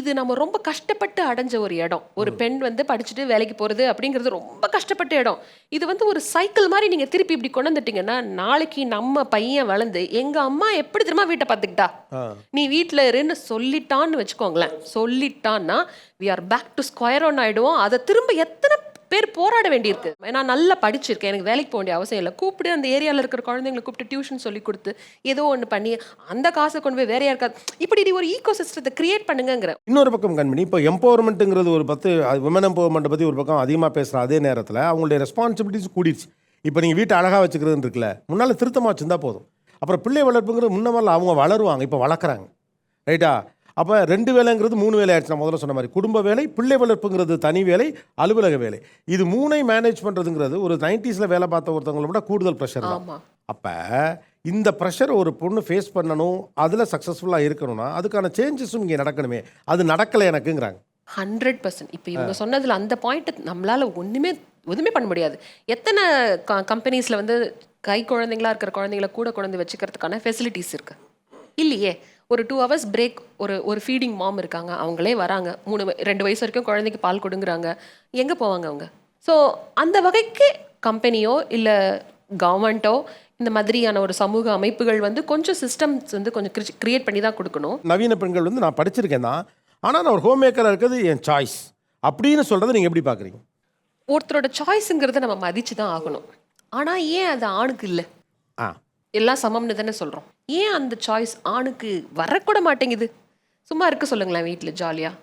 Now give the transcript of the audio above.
இது நம்ம ரொம்ப கஷ்டப்பட்டு அடைஞ்ச ஒரு இடம். ஒரு பெண் வந்து படிச்சுட்டு வேலைக்கு போறது அப்படிங்கிறது ரொம்ப கஷ்டப்பட்ட இடம். இது வந்து ஒரு சைக்கிள் மாதிரி நீங்க திருப்பி இப்படி கொண்டு வந்துட்டீங்கன்னா நாளைக்கு நம்ம பையன் வளர்ந்து எங்க அம்மா எப்படி தெரியுமா வீட்டை பார்த்துக்கிட்டா. நீ வீட்டில் இருன்னு சொல்லிட்டான்னு வச்சுக்கோங்களேன். சொல்லிட்டான்னா we are back to square one ஆயிடுவோம். அதை திரும்ப எத்தனை பேர் போராட வேண்டியிருக்கு. நான் நல்லா படிச்சிருக்கேன். எனக்கு வேலைக்கு போக வேண்டிய அவசியம் இல்லை. கூப்பிட்டு அந்த ஏரியாவில் இருக்கிற குழந்தைங்களை கூப்பிட்டு டியூஷன் சொல்லி கொடுத்து ஏதோ ஒன்று பண்ணி அந்த காசை கொண்டு போய் வேற யாருக்காது இப்படி நீ ஒரு ஈகோ சிஸ்டத்தை கிரியேட் பண்ணுங்கங்கிற. இன்னொரு பக்கம் கண்மணி இப்போ எம்பவர்மெண்ட்டுங்கிறது ஒரு பத்து விமன் எம்பவர்மெண்ட்டை பற்றி ஒரு பக்கம் அதிகமாக பேசுகிற அதே நேரத்தில் அவங்களுடைய ரெஸ்பான்சிபிலிட்டிஸ் கூடிடுச்சு. இப்போ நீங்கள் வீட்டை அழகாக வச்சுக்கிறதுன்னு இருக்குல்ல முன்னால் திருத்தமாக வச்சுருந்தா போதும். அப்புறம் பிள்ளை வளர்ப்புங்கிறது முன்ன மாதிரிலாம் அவங்க வளருவாங்க இப்போ வளர்க்குறாங்க. ரைட்டா? அப்போ ரெண்டு வேலைங்கிறது மூணு வேலை ஆயிடுச்சு. நான் முதல்ல சொன்ன மாதிரி குடும்ப வேலை பிள்ளை வளர்ப்புங்கிறது தனி வேலை அலுவலக வேலை. இது மூணை மேனேஜ் பண்ணுறதுங்கிறது ஒரு நைன்டிஸில் வேலை பார்த்த ஒருத்தவங்களை விட கூடுதல் ப்ரெஷர் தான். அப்போ இந்த ப்ரெஷர் ஒரு பொண்ணு ஃபேஸ் பண்ணணும் அதில் சக்ஸஸ்ஃபுல்லாக இருக்கணும்னா அதுக்கான சேஞ்சஸும் இங்கே நடக்கணுமே. அது நடக்கலை எனக்குங்கிறாங்க. ஹண்ட்ரட் பர்சன்ட் இப்போ இவங்க சொன்னதுல அந்த பாயிண்ட் நம்மளால ஒண்ணுமே எதுவுமே பண்ண முடியாது. எத்தனை கம்பெனிஸ்ல வந்து கை குழந்தைங்களா இருக்கிற குழந்தைங்கள கூட குழந்தை வச்சுக்கிறதுக்கான ஃபெசிலிட்டிஸ் இருக்கு. இல்லையே. ஒரு டூ ஹவர்ஸ் பிரேக் ஒரு ஒரு ஃபீடிங் மாம் இருக்காங்க. அவங்களே வராங்க. மூணு ரெண்டு வயசு வரைக்கும் குழந்தைக்கு பால் கொடுங்குறாங்க. எங்க போவாங்க அவங்க? ஸோ அந்த வகைக்கு கம்பெனியோ இல்ல கவர்மெண்ட்டோ இந்த மாதிரியான ஒரு சமூக அமைப்புகள் வந்து கொஞ்சம் சிஸ்டம்ஸ் வந்து கொஞ்சம் கிரியேட் பண்ணி தான் கொடுக்கணும். நவீன பெண்கள் வந்து நான் படிச்சிருக்கேன் தான் ஆனால் நான் ஒரு ஹோம் மேக்கராக இருக்கிறது என் சாய்ஸ் அப்படின்னு சொல்கிறத நீங்கள் எப்படி பார்க்குறீங்க ஒருத்தரோட சாய்ஸுங்கிறத நம்ம மதிச்சு தான் ஆகணும். ஆனா ஏன் அது ஆணுக்கு இல்லை? ஆ. எல்லாம் சமம்னு தானே சொல்கிறோம் ஏன் அந்த சாய்ஸ் ஆணுக்கு வரக்கூட மாட்டேங்குது? சும்மா இருக்க சொல்லுங்களேன் வீட்டில் ஜாலியாக